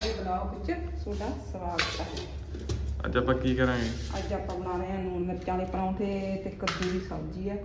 Blog ਵਿੱਚ ਤੁਹਾਡਾ ਸਵਾਗਤ ਹੈ। ਅੱਜ ਆਪਾਂ ਕੀ ਕਰਾਂਗੇ? ਅੱਜ ਆਪਾਂ ਬਣਾ ਰਹੇ ਹਾਂ ਨੂਨ ਮਿਰਚਾਂ ਵਾਲੇ ਪਰੌਂਠੇ ਤੇ ਕੱਦੂ ਦੀ ਸਬਜ਼ੀ ਹੈ।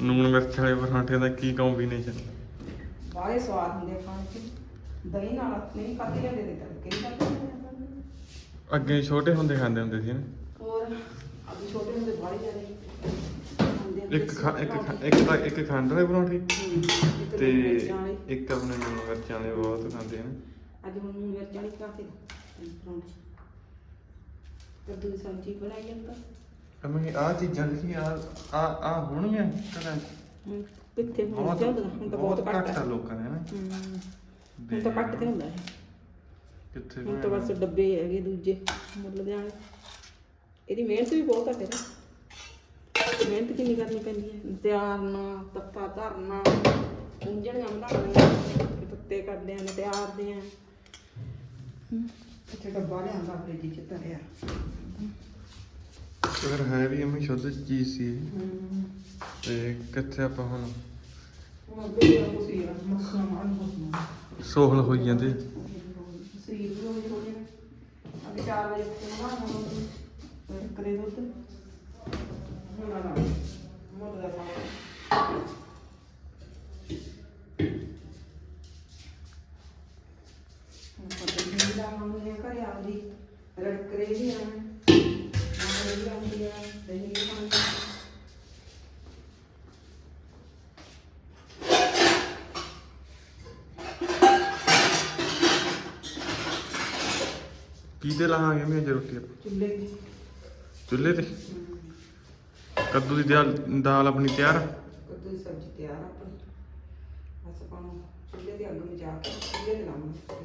ਨੂਣ ਮਿਰਚ ਵਾਲੇ ਪਰਾਂਠੇ ਦਾ ਕੀ ਕੰਬੀਨੇਸ਼ਨ ਬਾਹਲੇ ਸਵਾਦ ਹੁੰਦੇ ਖਾਣ 'ਚ। ਦਹੀਂ ਨਾਲ ਨਹੀਂ ਖਾਦੇ ਜਾਂਦੇ ਤੇ ਤੜਕੇ ਨਹੀਂ ਖਾਦੇ ਅੱਗੇ ਛੋਟੇ ਹੁੰਦੇ ਖਾਂਦੇ ਹੁੰਦੇ ਸੀ ਨਾ? ਹੋਰ ਅਭੀ ਛੋਟੇ ਹੁੰਦੇ ਬਾਹਲੇ ਜਾਂਦੇ ਇੱਕ ਖਾ- ਇੱਕ ਖਾ- ਇੱਕ ਤਾਂ ਇੱਕ ਖੰਡ ਵਾਲੇ ਪਰੌਂਠੇ। ਤੇ ਤੇ ਇੱਕ ਆਪਣੇ ਨੂਣ ਮਿਰਚਾਂ ਵਾਲੇ ਬਹੁਤ ਖਾਂਦੇ ਹਨ ਅੱਜ ਹੁਣ ਨੂਨ ਮਿਰਚਾਂ ਵਾਲੀ ਖਾਤੇ ਪਰੌਂਠੇ। ਕੱਦੂ ਦੀ ਸਬਜ਼ੀ ਬਣਾਈ ਜਾਂਦਾ ਅਮੇ ਆ ਚੀਜ਼ਾਂ ਲਿਖੀ ਆ ਆ ਆ ਹੋਣਗੀਆਂ ਕਦਾਂ ਹੁਣ ਕਿੱਥੇ ਹੁਣ ਬਹੁਤ ਜਾਂਦਾ ਹੁਣ ਤਾਂ ਬਹੁਤ ਘੱਟ ਆ। ਲੋਕਾਂ ਨੇ ਨਾ? ਹੂੰ। ਹੁਣ ਤਾਂ ਘੱਟ ਤੇ ਹੁੰਦਾ ਹੈ। ਕਿੱਥੇ ਹੁਣ ਤਾਂ ਬਸ ਡੱਬੇ ਹੈਗੇ ਦੂਜੇ ਮੁੱਲ ਦੇ ਵਾਲੇ। ਇਹਦੀ ਮਿਹਨਤ ਵੀ ਬਹੁਤ ਆ ਫਿਰ। ਮਿਹਨਤ ਕਿੰਨੀ ਕਰਨੀ ਪੈਂਦੀ ਹੈ? ਤਿਆਰਨਾ ਤੱਤਾ ਧਰਨਾ ਉਂਝਣੀਆਂ ਬਣਾਉਣੀਆਂ ਤੱਤੇ ਕਰਦੇ ਆਂ ਤਿਆਰਦੇ ਆਂ। ਅੱਛਾ ਡੱਬਾ ਲਿਆਂਦਾ ਫ੍ਰਿਜ ਚ ਧਰਿਆ। ਅਗਰ ਹੈ ਵੀ ਅਮੀ ਸ਼ੁੱਧ ਚੀਜ਼ ਸੀ। ਇਹ। ਤੇ ਕਿੱਥੇ ਆਪਾਂ ਹੁਣ? ਹੁਣ ਅੱਗੇ ਵੀ ਉਹ ਸੀ ਮੱਖਣਾ ਮਾਰਨ ਬਸਣਾ ਸੋਹਲ ਹੋਈ ਜਾਂਦੇ। ਸਰੀਰ ਵੀ ਉਹਦੇ ਹੋ ਜਾਣਾ ਅੱਗੇ 4 ਵਜੇ ਉੱਠਣਾ ਹੁਣ ਕਰੇ ਦੁੱਧ ਹੁਣ ਆ ਮੁੱਲ ਦਾ ਪਾਉਣਾ ਹੁਣ ਪਤਾ ਨਹੀਂ ਲਾਉਂਦੇ ਆ ਘਰੇ ਆਉਂਦੀ ਰੜਕ ਰਹੀ ਆ ਮਾਂ ਰਹੀ ਆਉਂਦੀ ਆ ਦਹੀਂ ਖਾਂਦੀ ਆ ਕੀ ਤੇ ਲਾਹਾਂਗੇ ਮੈਂ ਅੱਜ ਰੋਟੀ ਆਪਾਂ? ਚੁੱਲ੍ਹੇ ਦੀ ਚੁੱਲ੍ਹੇ ਤੇ ਕੱਦੂ ਦੀ ਦਾਲ ਦਾਲ ਆਪਣੀ ਤਿਆਰ ਆ? ਕੱਦੂ ਦੀ ਸਬਜ਼ੀ ਤਿਆਰ ਆ ਆਪਣੀ ਬਸ ਆਪਾਂ ਨੂੰ ਚੁੱਲ੍ਹੇ ਦੀ ਅੱਗ ਮਚਾ ਕੇ ਚੁੱਲ੍ਹੇ ਤੇ ਲਾਵਾਂਗੇ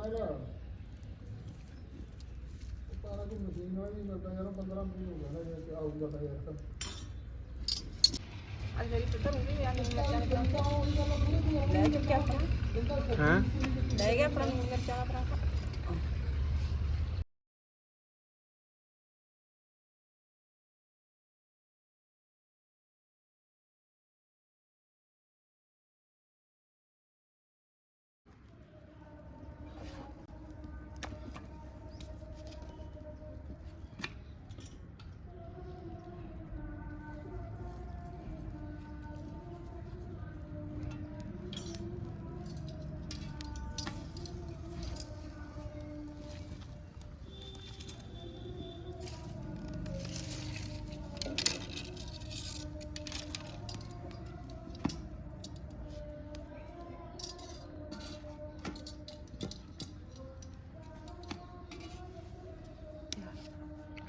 ਗੰਦੀ ਦੀ ਸਵਾਦ ਨਹੀਂ ਆਉਂਦੀ ਚੁੱਲ੍ਹੇ ਦੀ ਟੇਸਟੀ ਹੈ ਅੱਜ ਮੇਰੀ ਪੁੱਤਰ ਨੂੰ ਵੀ ਆ ਕੇ ਮਿਰਚਾਂ ਦਾ ਪਰਾਂਠਾ ਲੈ ਚੁੱਕਿਆ ਆਪਣਾ। ਹੈ? ਲੈ ਗਿਆ ਆਪਣਾ ਨੂਨ ਮਿਰਚਾਂ ਦਾ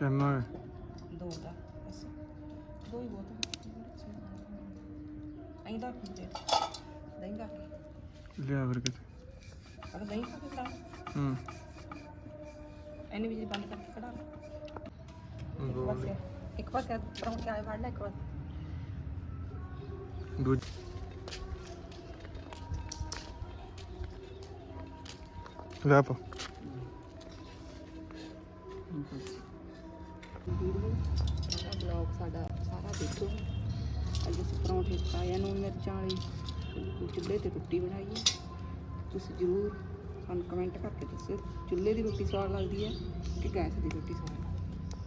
ਪਰਾਂਠਾ ਕਿੰਨਾ ਹੈ ਦੋ ਦਾ ਬਸ ਦੋ ਹੀ ਬਹੁਤ ਐਂ ਦਾ ਪੀਤੇ ਦਹੀਂ ਦਾ ਲਿਆ ਫਿਰ ਕਿਤੇ ਅਗਰ ਦਹੀਂ ਖਾ ਕੇ ਖੜਾ ਹੂੰ ਐਨੇ ਵੀ ਬੰਦ ਕਰਕੇ ਖੜਾ ਇੱਕ ਦੋ ਪਾਸੇ ਇੱਕ ਪਾਸੇ ਪਰੌਂਠੇ ਆਏ ਵੜਨਾ ਇੱਕ ਪਾਸੇ ਦੂਜ ਲੈ ਪਾ ਦੇਖੋ। ਅੱਜ ਅਸੀਂ ਪਰੌਂਠੇ ਖਾਏ ਨੂਨ ਮਿਰਚਾਂ ਵਾਲੀ। ਚੁੱਲ੍ਹੇ ਤੇ ਰੋਟੀ ਬਣਾਈ ਹੈ ਤੁਸੀਂ ਜ਼ਰੂਰ ਸਾਨੂੰ ਕਮੈਂਟ ਕਰਕੇ ਦੱਸੋ, ਚੁੱਲ੍ਹੇ ਦੀ ਰੋਟੀ ਸਵਾਦ ਲੱਗਦੀ ਹੈ ਕਿ ਗੈਸ ਦੀ ਰੋਟੀ ਸਵਾਦ